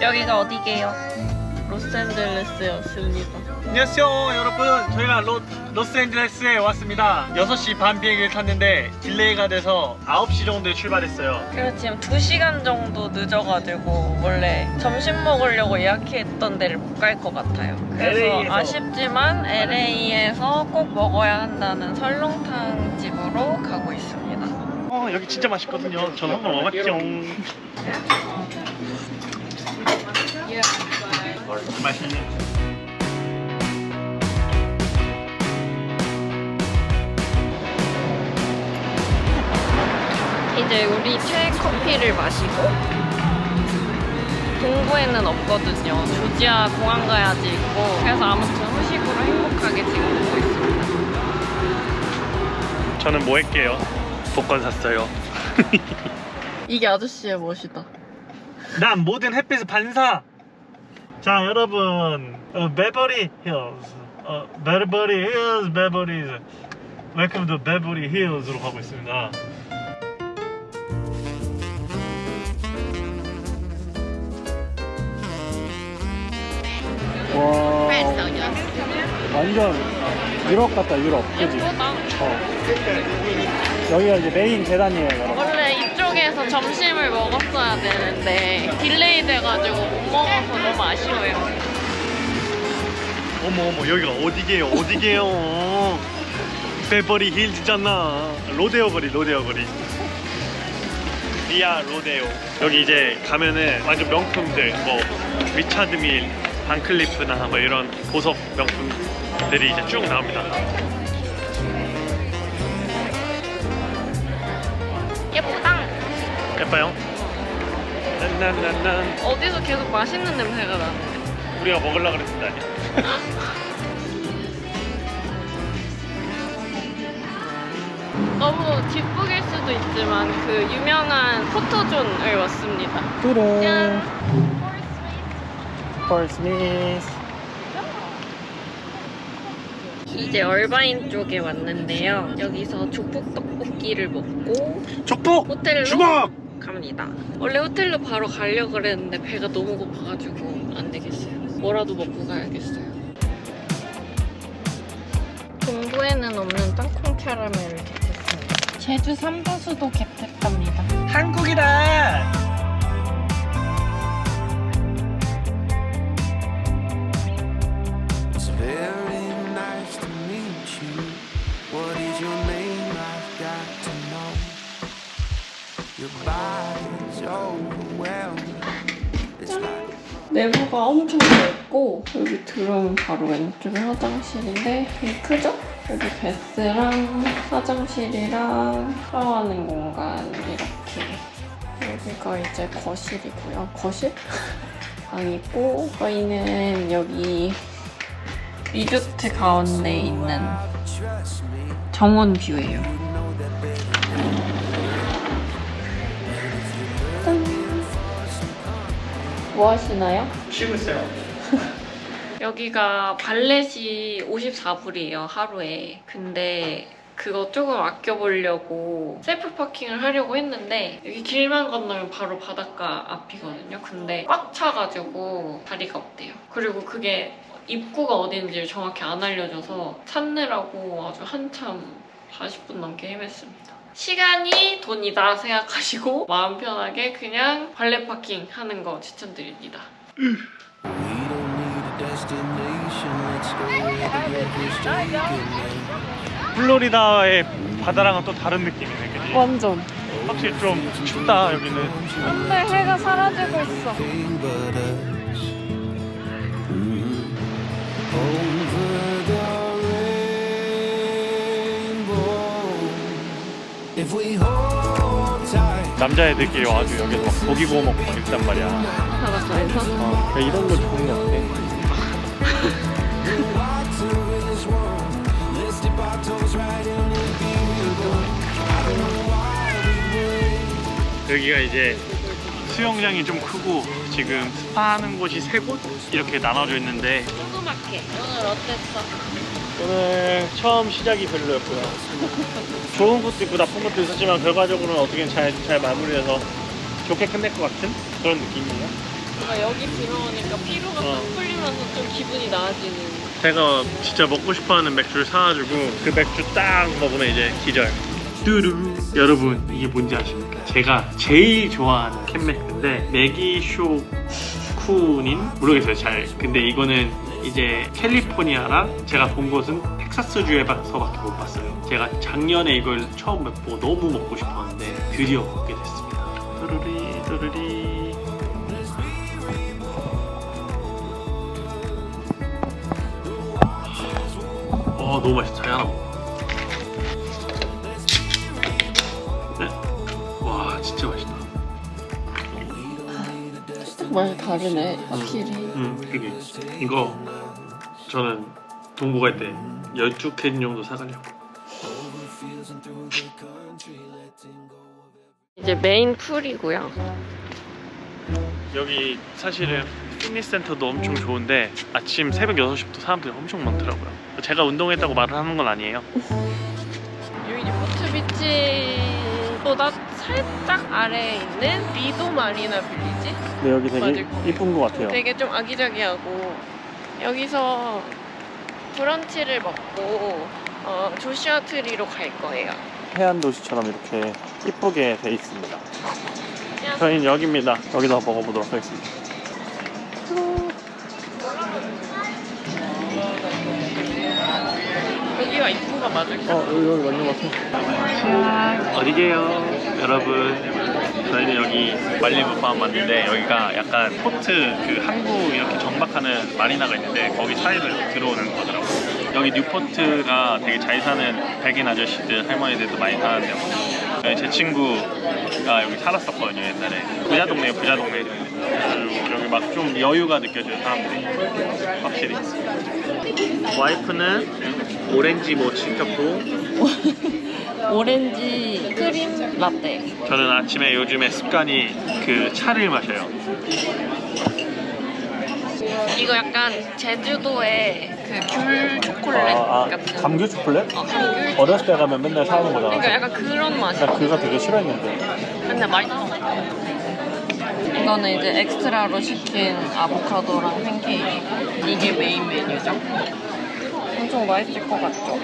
여기가 어디게요? 로스앤젤레스였습니다. 안녕하세요 여러분 저희가 로, 로스앤젤레스에 왔습니다 6시 반 비행기를 탔는데 딜레이가 돼서 9시 정도에 출발했어요 그래서 지금 2시간 정도 늦어가지고 원래 점심 먹으려고 예약했던 데를 못 갈 것 같아요. 그래서 LA 에서. 아쉽지만 LA에서 꼭 먹어야 한다는 설렁탕 집으로 가고 있습니다. 어 여기 진짜 맛있거든요 저는 한번 먹었죠 맛있네 이제 우리 최 커피를 마시고 동부에는 없거든요. 조지아 공항 가야지 있고 그래서 아무튼 후식으로 행복하게 지금 먹고 있습니다. 저는 뭐 할게요 복권 샀어요 이게 아저씨의 멋이다. 난 모든 햇빛의 반사. 자 여러분 어, 베버리 힐즈 어, 베버리 힐즈 베버리 웰컴 투 베버리 힐즈로 가고 있습니다. 와. 완전 유럽 같다 유럽. 그지? 어. 여기가 이제 메인 계단이에요 여러분 이쪽에서 점심을 먹었어야 되는데 딜레이 돼가지고 못 먹어서 너무 아쉬워요. 어머 어머 여기가 어디게요? 어디게요? 베버리 힐즈잖아. 로데오 거리 로데오 거리. 리아 로데오. 여기 이제 가면은 완전 명품들 뭐 리차드 밀 반클리프나 뭐 이런 보석 명품들이 이제 쭉 나옵니다. 예쁘다. 예뻐요 난난난난 어디서 계속 맛있는 냄새가 나. 우리가 먹으려고 그랬을 때 아니야 너무 뒷북일 수도 있지만 그 유명한 포토존을 왔습니다. 짠. 펄스미스 이제 얼바인 쪽에 왔는데요. 여기서 족복 떡볶이를 먹고 족복 호텔로 주먹 갑니다. 원래 호텔로 바로 가려고 그랬는데 배가 너무 고파가지고 안 되겠어요. 뭐라도 먹고 가야겠어요. 동부에는 없는 땅콩 캐러멜을 겟했습니다. 제주 삼다수도 겟했답니다. 한국이다 내부가 엄청 넓고 여기 들어오면 바로 왼쪽에 화장실인데 되게 크죠? 여기 베스랑 화장실이랑 샤워하는 공간 이렇게 여기가 이제 거실이고요. 거실? 방이고 저희는 여기 리조트 가운데 있는. 정원 뷰예요. 뭐 하시나요? 쉬고 있어요 여기가 발렛이 54불이에요, 하루에. 근데 그거 조금 아껴보려고 셀프 파킹을 하려고 했는데 여기 길만 건너면 바로 바닷가 앞이거든요. 근데 꽉 차가지고 자리가 없대요. 그리고 그게 입구가 어딘지 정확히 안 알려줘서 찾느라고 아주 한참 40분 넘게 헤맸습니다. 시간이 돈이다 생각하시고 마음 편하게 그냥 발렛 파킹 하는 거 추천드립니다. 플로리다의 바다랑은 또 다른 느낌이네 그지? 완전. 확실히 좀 춥다 여기는 근데 해가 사라지고 있어. 남자애들끼리 와도 여기서 막 고기 구워 먹고 막 있단 말이야 바닷가에서? 어, 이런 거 좋은 거 같아. 여기가 이제 수영장이 좀 크고 지금 스파하는 곳이 세 곳 이렇게 나눠져 있는데 조그맣게. 오늘 어땠어? 오늘 처음 시작이 별로였고요. 좋은 것도 있고 나쁜 것도 있었지만 결과적으로는 어떻게 잘, 잘 마무리해서 좋게 끝낼 것 같은 그런 느낌이에요. 아, 여기 들어오니까 피로가 어. 딱 풀리면서 좀 기분이 나아지는. 제가 진짜 먹고 싶어하는 맥주를 사가지고 그 맥주 딱 먹으면 이제 기절. 뚜루. 여러분 이게 뭔지 아십니까? 제가 제일 좋아하는 캔맥인데 매기쇼 쿠닌 모르겠어요 잘. 근데 이거는 이제 캘리포니아랑 제가 본 곳은 텍사스주에서밖에 못 봤어요. 제가 작년에 이걸 처음 먹고 너무 먹고 싶었는데 드디어 먹게 됐습니다. 또르리 또르리. 어 너무 맛있어. 잘 하나 먹어. 맛이 다르네, 확실히. 음 그게 이거 저는 동부 갈때 12캔 정도 사가려고. 이제 메인 풀이고요. 여기 사실은 피트니스 센터도 엄청 좋은데 아침 새벽 6시부터 사람들이 엄청 많더라고요. 제가 운동했다고 말을 하는 건 아니에요. 여기 보트비치보다 살짝 아래에 있는 리도 마리나 빌리지? 네 여기 되게 맞을 거예요. 이쁜 것 같아요. 되게 좀 아기자기하고 여기서 브런치를 먹고 어, 조시아 트리로 갈 거예요. 해안 도시처럼 이렇게 이쁘게 돼 있습니다. 저희는 여기입니다. 여기서 먹어보도록 하겠습니다. 여기가 입구가 맞을까? 어, 여기, 여기 맞는 것 같아. 어디게요, 여러분? 저희는 여기 말리부 팜 왔는데 여기가 약간 포트 그 항구 이렇게 정박하는 마리나가 있는데 거기 사이를 들어오는 거더라고요. 여기 뉴포트가 되게 잘 사는 백인 아저씨들 할머니들도 많이 사는데요. 여기 제 친구가 여기 살았었거든요 옛날에 부자 동네에 부자 동네 그리고 여기 막 좀 여유가 느껴져요 사람들이 확실히 와이프는 오렌지 뭐 시켰고 오렌지 크림 라떼. 저는 아침에 요즘에 습관이 그 차를 마셔요. 이거 약간 제주도의 그귤 초콜릿 아, 같은. 감귤 초콜릿? 어, 감귤. 어렸을 때 가면 맨날 사오는 거잖아. 그러니까 약간 그런 맛이야. 나 그거 되게 싫어했는데. 근데 맛있어. 이거는 이제 엑스트라로 시킨 아보카도랑 팬케이크. 이게 메인 메뉴죠. 엄청 맛있을 것 같죠?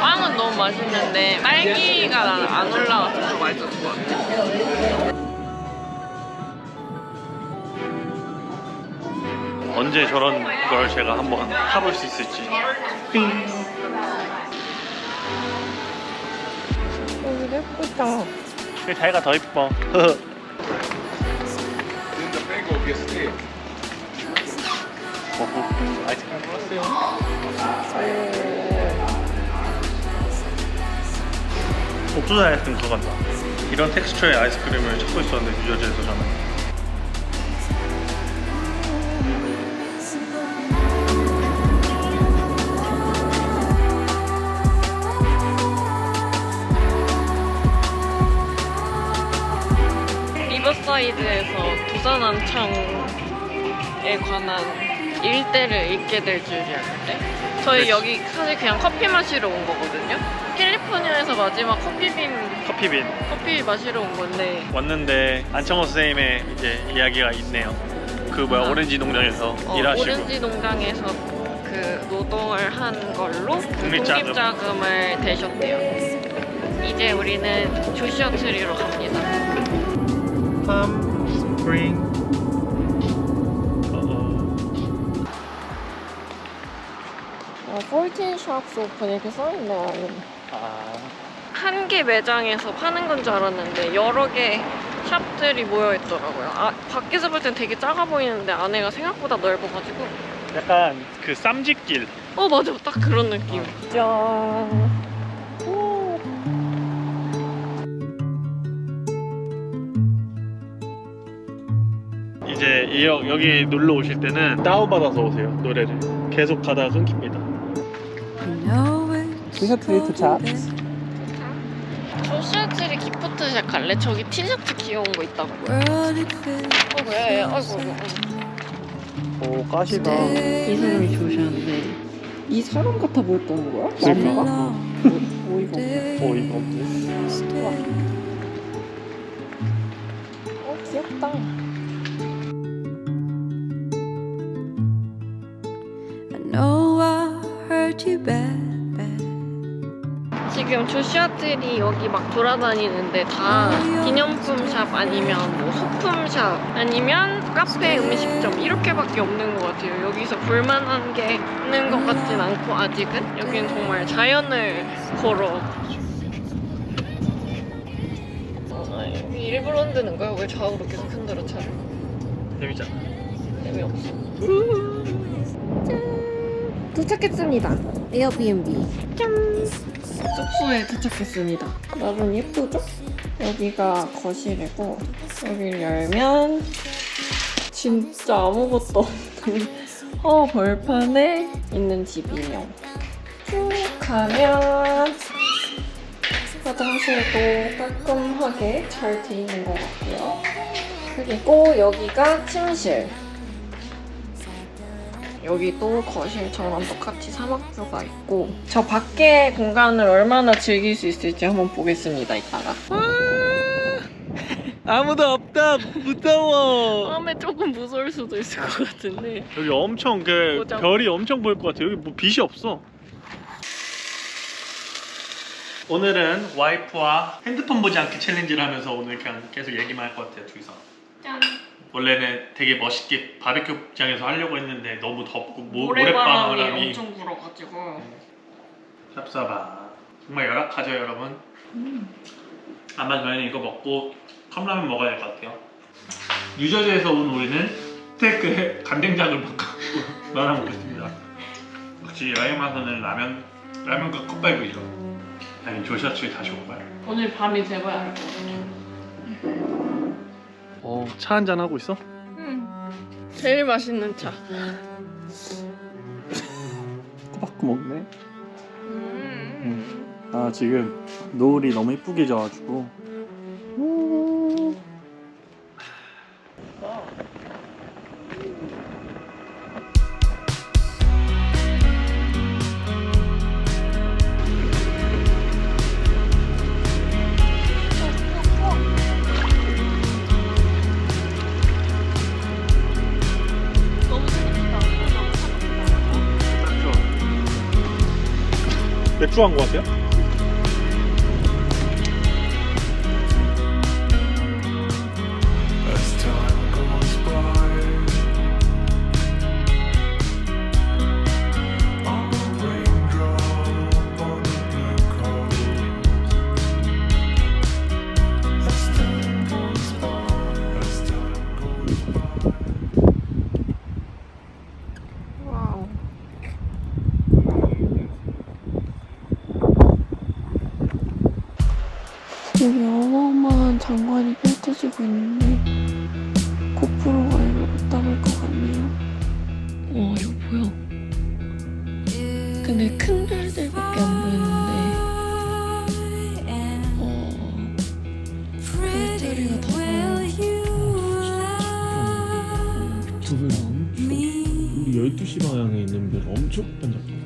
빵은 너무 맛있는데 딸기가 안 올라와서 더 맛있었을 것 같아. 언제 저런 걸 제가 한번 타볼 수 있을지. 예쁘다. 그 자기가 더 이뻐. 어허, 아이스크림 먹었어요. 옥수수 아이스크림 그거 같다. 이런 텍스처의 아이스크림을 찾고 있었는데 뉴저지에서 저는. 리버사이드에서 부산 안창에 관한 일대를 읽게 될 줄이 알았대. 저희 여기 사실 그냥 커피 마시러 온 거거든요. 캘리포니아에서 마지막 커피빈 커피빈 커피 마시러 온 건데 왔는데 안창호 선생님의 이제 이야기가 있네요. 그 뭐야 아. 오렌지 농장에서 어, 일하시고 오렌지 농장에서 그 노동을 한 걸로 그 독립자금. 독립자금을 대셨대요. 이제 우리는 조시아 트리로 갑니다. 팜 스프링 어, 14 shops open 이렇게 써있네 안에. 아한 개 매장에서 파는 건 줄 알았는데 여러 개 샵들이 모여 있더라고요. 아, 밖에서 볼 땐 되게 작아 보이는데 안에가 생각보다 넓어가지고. 약간 그 쌈짓길 어 맞아, 딱 그런 느낌. 짠. 이제 이- 여기 놀러 오실 때는 다운받아서 오세요 노래를 계속 가다가 끊깁니다 to taps. 조시아 트리 기프트 샵 갈래? 저기 티셔츠 귀여운 거 있다고. 어, 왜? 아이고, 아이고. 오 가시가 이 사람이 조시아인데 이 사람 같아 보였던 거야? 그러니까. 나무가? 어이가 없네. 어이가 없네. 어 귀엽다. Know I hurt you bad, bad. 지금 조슈아들이 여기 막 돌아다니는데 다 기념품 샵 아니면 뭐 소품 샵 아니면 카페 음식점 이렇게밖에 없는 것 같아요. 여기서 볼만한 게 있는 것 같진 않고 아직은 여기는 정말 자연을 걸어. 아, 일부러 흔드는 거야? 왜 좌우로 계속 흔들어 차를? 재밌잖아. 재미없어. 도착했습니다. 에어비앤비. 짠. 숙소에 도착했습니다. 나름 예쁘죠? 여기가 거실이고 여기를 열면 진짜 아무것도 없는 어 벌판에 있는 집이에요. 쭉 가면 화장실도 깔끔하게 잘 돼 있는 것 같고요. 그리고 여기가 침실. 여기 또 거실처럼 똑같이 사막뷰가 있고 저 밖에 공간을 얼마나 즐길 수 있을지 한번 보겠습니다 이따가 아무도 없다. 무서워. 다음에 조금 무서울 수도 있을 것 같은데 여기 엄청 그 보자. 별이 엄청 보일 것 같아. 여기 뭐 빛이 없어. 오늘은 와이프와 핸드폰 보지 않기 챌린지를 하면서 오늘 그냥 계속 얘기만 할 것 같아요 둘이서. 짠 원래는 되게 멋있게 바베큐장에서 하려고 했는데 너무 덥고 모, 모래바람이 엄청 불어가지고. 쌉싸바. 정말 열악하죠 여러분? 아마 저희는 이거 먹고 컵라면 먹어야 될 것 같아요. 뉴저지에서 온 우리는 스테이크에 간된장을 먹고 말아 먹겠습니다. 역시 여행 와서는 라면 라면과 컵밥이죠. 아니 조셔츠에 다시 올 거야? 오늘 밤이 돼봐야 할것 같아 어, 차 한잔 하고 있어? 제일 맛있는 차. 꼬박꼬 먹네. 음. 아 지금 노을이 너무 이쁘게 져가지고 맥주 한거 같아요? 여기 어마어마한 장관이 펼쳐지고 있는데 고프로가 이걸 못 담을 것 같네요. 와 이거 보여. 근데 큰 별들밖에 안 보이는데 어, 별자리가 다 보여. 저기 우리 12시 방향에 있는 별 엄청 반짝거려